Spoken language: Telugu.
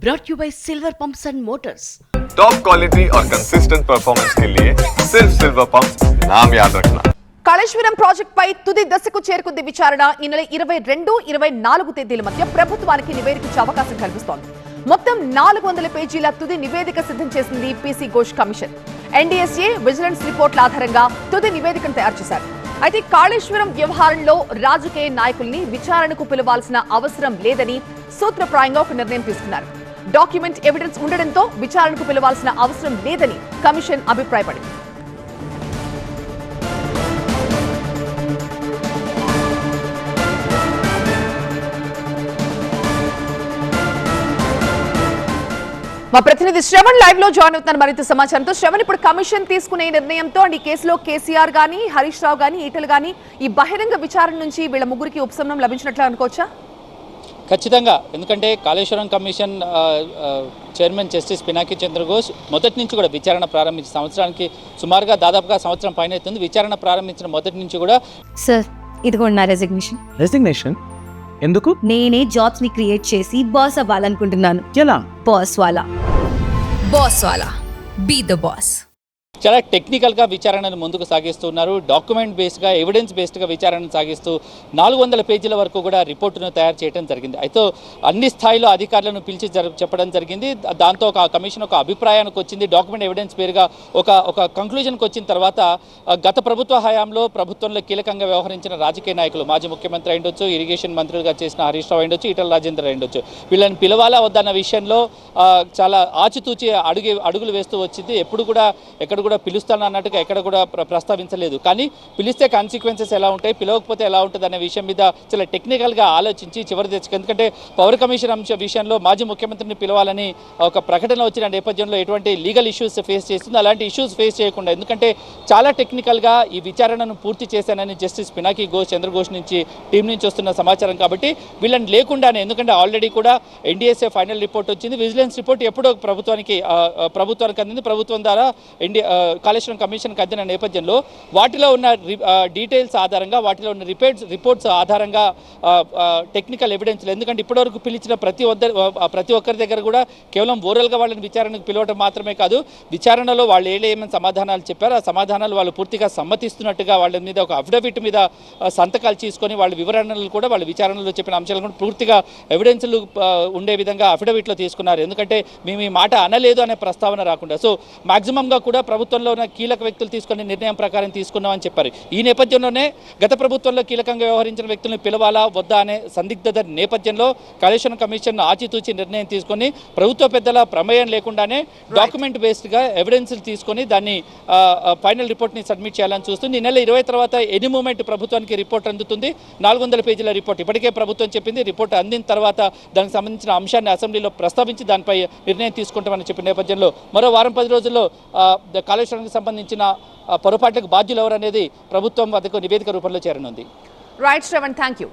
brought you by Silver Pumps and Motors. Top quality और कंसिस्टेंट परफॉर्मेंस के लिए सिर्फ सिल्वर पंप नाम याद रखना కాళేశ్వరం ప్రాజెక్ట్ పై తుది దశకు చేరుకుంది విచారణ ఈ నెల ఇరవై రెండు ఇరవై నాలుగు తేదీల మధ్య ప్రభుత్వానికి నివేదిక ఇచ్చే అవకాశం కల్పిస్తోంది మొత్తం నాలుగు వందల పేజీల తుది నివేదిక సిద్ధం చేసింది PC Ghosh commission NDSA vigilance రిపోర్ట్ల ఆధారంగా తుది నివేదికను తయారు చేశారు అయితే కాళేశ్వరం వ్యవహారంలో రాజకీయ నాయకుల్ని విచారణకు పిలవాల్సిన అవసరం లేదని సూత్రప్రాయంగా ఒక నిర్ణయం తీసుకున్నారు డాక్యుమెంట్ ఎవిడెన్స్ ఉండడంతో విచారణకు పిలవాల్సిన అవసరం లేదని కమిషన్ అభిప్రాయపడింది. మా ప్రతినిధి శ్రవణ్ లైవ్లో జాయిన్ అవుతున్నారు మరింత సమాచారంతో. శ్రవణ్ ఇప్పుడు కమిషన్ తీసుకునే నిర్ణయంతో అండ్ ఈ కేసులో కేసీఆర్ గానీ హరీష్ రావు గానీ ఈటలు గానీ ఈ బహిరంగ విచారణ నుంచి వీళ్ళ ముగ్గురికి ఉపశమనం లభించినట్లు అనుకోవచ్చా? ఖచ్చితంగా. ఎందుకంటే Kaleshwaram commission chairman justice Pinaki Chandraghosh మొదటి నుంచి కూడా విచారణ ప్రారంభించిన సంవత్సరానికి సుమారుగా దాదాపుగా సంవత్సరం పైన అవుతుంది. విచారణ ప్రారంభించిన మొదటి నుంచి కూడా సార్ ఇదిగోండి నా రెసిగ్నేషన్ రెసిగ్నేషన్ ఎందుకు? నేనే జాబ్స్ని క్రియేట్ చేసి బాస్ అవ్వాలనుకుంటున్నాను. ఎలా? బాస్ వాలా. Boss Wala. Be the boss. చాలా టెక్నికల్గా విచారణను ముందుకు సాగిస్తున్నారు. డాక్యుమెంట్ బేస్డ్గా ఎవిడెన్స్ బేస్డ్గా విచారణను సాగిస్తూ నాలుగు వందల పేజీల వరకు కూడా రిపోర్టును తయారు చేయడం జరిగింది. అయితే అన్ని స్థాయిలో అధికారులను పిలిచి జర చెప్పడం జరిగింది. దాంతో ఒక కమిషన్ ఒక అభిప్రాయానికి వచ్చింది. డాక్యుమెంట్ ఎవిడెన్స్ పేరుగా ఒక ఒక కంక్లూజన్కి వచ్చిన తర్వాత గత ప్రభుత్వ హయాంలో ప్రభుత్వంలో కీలకంగా వ్యవహరించిన రాజకీయ నాయకులు మాజీ ముఖ్యమంత్రి అయిండొచ్చు ఇరిగేషన్ మంత్రులుగా చేసిన హరీష్ రావు అయిండొచ్చు ఈటల రాజేందర్ అయిండొచ్చు వీళ్ళని పిలవాలా వద్దన్న విషయంలో చాలా ఆచితూచి అడుగు అడుగులు వేస్తూ వచ్చింది. ఎప్పుడు కూడా ఎక్కడ కూడా పిలుస్తాను అన్నట్టుగా ఎక్కడ కూడా ప్రస్తావించలేదు. కానీ పిలిస్తే కాన్సిక్వెన్సెస్ ఎలా ఉంటాయి పిలవకపోతే ఎలా ఉంటుంది అనే విషయం మీద చాలా టెక్నికల్గా ఆలోచించి చివరి తెచ్చుకు ఎందుకంటే పవర్ కమిషన్ అంశ విషయంలో మాజీ ముఖ్యమంత్రిని పిలవాలని ఒక ప్రకటన వచ్చిన నేపథ్యంలో ఎటువంటి లీగల్ ఇష్యూస్ ఫేస్ చేస్తుంది. అలాంటి ఇష్యూస్ ఫేస్ చేయకుండా ఎందుకంటే చాలా టెక్నికల్గా ఈ విచారణను పూర్తి చేశానని జస్టిస్ పినాకి ఘోష్ చంద్రఘోష్ నుంచి టీం నుంచి వస్తున్న సమాచారం కాబట్టి వీళ్ళని లేకుండానే ఎందుకంటే ఆల్రెడీ కూడా ఎన్డీఎస్ఏ ఫైనల్ రిపోర్ట్ వచ్చింది. విజిలెన్స్ రిపోర్ట్ ఎప్పుడో ప్రభుత్వానికి ప్రభుత్వానికి అందింది. ప్రభుత్వం ద్వారా ఎన్డీ కాళేశ్వరం కమిషన్కి అందిన నేపథ్యంలో వాటిలో ఉన్న రి- డీటెయిల్స్ ఆధారంగా వాటిలో ఉన్న రిపోర్ట్స్ రిపోర్ట్స్ ఆధారంగా టెక్నికల్ ఎవిడెన్స్లు ఎందుకంటే ఇప్పటివరకు పిలిచిన ప్రతి ఒద్దరి ప్రతి ఒక్కరి దగ్గర కూడా కేవలం ఓరల్గా వాళ్ళని విచారణకు పిలవడం మాత్రమే కాదు విచారణలో వాళ్ళు ఏమేమి సమాధానాలు చెప్పారో ఆ సమాధానాలు వాళ్ళు పూర్తిగా సమ్మతిస్తున్నట్టుగా వాళ్ళ మీద ఒక అఫిడవిట్ మీద సంతకాలు తీసుకొని వాళ్ళ వివరణలు కూడా వాళ్ళ విచారణలో చెప్పిన అంశాలు కూడా పూర్తిగా ఎవిడెన్స్లు ఉండే విధంగా అఫిడవిట్లో తీసుకున్నారు. ఎందుకంటే మేము ఈ మాట అనలేదు అనే ప్రస్తావన రాకుండా. సో మాక్సిమంగా కూడా ప్రభుత్వం ప్రభుత్వంలో ఉన్న కీలక వ్యక్తులు తీసుకునే నిర్ణయం ప్రకారం తీసుకున్నామని చెప్పారు. ఈ నేపథ్యంలోనే గత ప్రభుత్వంలో కీలకంగా వ్యవహరించిన వ్యక్తులను పిలవాలా వద్దా అనే సందిగ్ధత నేపథ్యంలో కాళేశ్వరం కమిషన్ ఆచితూచి నిర్ణయం తీసుకొని ప్రభుత్వ పెద్దల ప్రమేయం లేకుండానే డాక్యుమెంట్ బేస్డ్గా ఎవిడెన్స్ తీసుకొని దాన్ని ఫైనల్ రిపోర్ట్ని సబ్మిట్ చేయాలని చూస్తుంది. ఈ నెల ఇరవై తర్వాత ఎనీ మూమెంట్ ప్రభుత్వానికి రిపోర్ట్ అందుతుంది. నాలుగు వందల పేజీల రిపోర్ట్. ఇప్పటికే ప్రభుత్వం చెప్పింది రిపోర్ట్ అందిన తర్వాత దానికి సంబంధించిన అంశాన్ని అసెంబ్లీలో ప్రస్తావించి దానిపై నిర్ణయం తీసుకుంటామని చెప్పిన నేపథ్యంలో మరో వారం పది రోజుల్లో ద- కాళేశ్వరానికి సంబంధించిన పొరపాట్లకు బాధ్యులు ఎవరనేది ప్రభుత్వం వద్దకు నివేదిక రూపంలో చేరనుంది. Right Shravan thank you